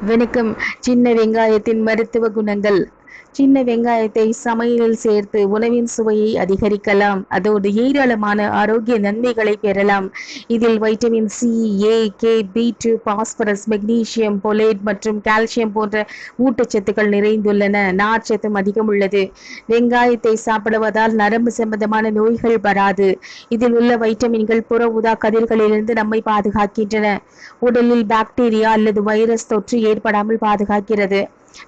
வணக்கம். சின்ன வெங்காயத்தின் மருத்துவ குணங்கள். சின்ன வெங்காயத்தை சமையலில் சேர்த்து உணவின் சுவையை அதிகரிக்கலாம். அதோடு ஏராளமான ஆரோக்கிய நன்மைகளை பெறலாம். இதில் vitamin C A K B two phosphorus magnesium folate மற்றும் கால்சியம் போன்ற ஊட்டச்சத்துக்கள் நிறைந்துள்ளன. நார்ச்சத்தும் அதிகம் உள்ளது வெங்காயத்தை சாப்பிடுவதால் நரம்பு சம்பந்தமான நோய்கள் வராது. இதில் உள்ள வைட்டமின்கள் புற ஊதா கதிர்களிலிருந்து நம்மை பாதுகாக்கின்றன. உடலில் பாக்டீரியா அல்லது வைரஸ் தொற்று ஏற்படாமல் பாதுகாக்கிறது.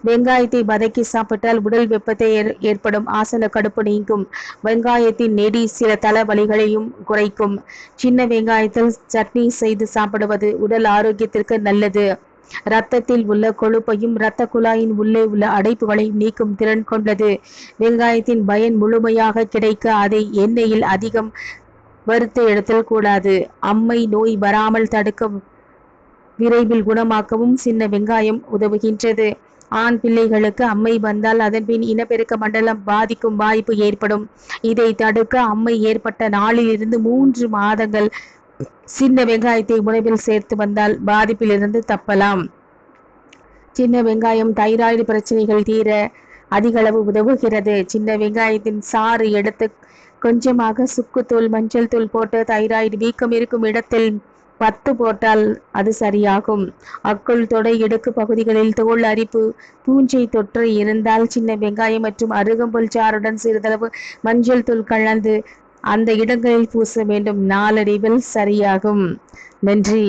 வெங்காயத்தை வதக்கி சாப்பிட்டால் உடல் வெப்பத்தை ஏற்படும். ஆசன கடுப்பு நீங்கும். வெங்காயத்தின் நெடி சில தலைவலிகளையும் குறைக்கும். சின்ன வெங்காயத்தில் சட்னி செய்து சாப்பிடுவது உடல் ஆரோக்கியத்திற்கு நல்லது. ரத்தத்தில் உள்ள கொழுப்பையும் இரத்த குழாயின் உள்ளே உள்ள அடைப்புகளையும் நீக்கும் திறன் கொண்டது. வெங்காயத்தின் பயன் முழுமையாக கிடைக்க அதை எண்ணெயில் அதிகம் வறுத்து எடுத்தல் கூடாது. அம்மை நோய் வராமல் தடுக்க விரைவில் குணமாக்கவும் சின்ன வெங்காயம் உதவுகின்றது. ஆண் பிள்ளைகளுக்கு அம்மை வந்தால் அதன்பின் இனப்பெருக்க மண்டலம் பாதிக்கும் வாய்ப்பு ஏற்படும். இதை தடுக்க அம்மை ஏற்பட்ட நாளிலிருந்து மூன்று மாதங்கள் சின்ன வெங்காயத்தை உணவில் சேர்த்து வந்தால் பாதிப்பிலிருந்து தப்பலாம். சின்ன வெங்காயம் தைராய்டு பிரச்சனைகள் தீர அதிகளவு உதவுகிறது. சின்ன வெங்காயத்தின் சாறு எடுத்து கொஞ்சமாக சுக்குத்தூள் மஞ்சள் தூள் போட்டு தைராய்டு வீக்கம் இருக்கும் இடத்தில் பத்து போட்டால் அது சரியாகும். அக்குள் தொடை இடுக்கு பகுதிகளில் தோல் அரிப்பு பூஞ்சை தொற்று இருந்தால் சின்ன வெங்காயம் மற்றும் அருகம்புல் சாறுடன் சிறிதளவு மஞ்சள் தூள் கலந்து அந்த இடங்களில் பூச வேண்டும். நாளடைவில் சரியாகும். நன்றி.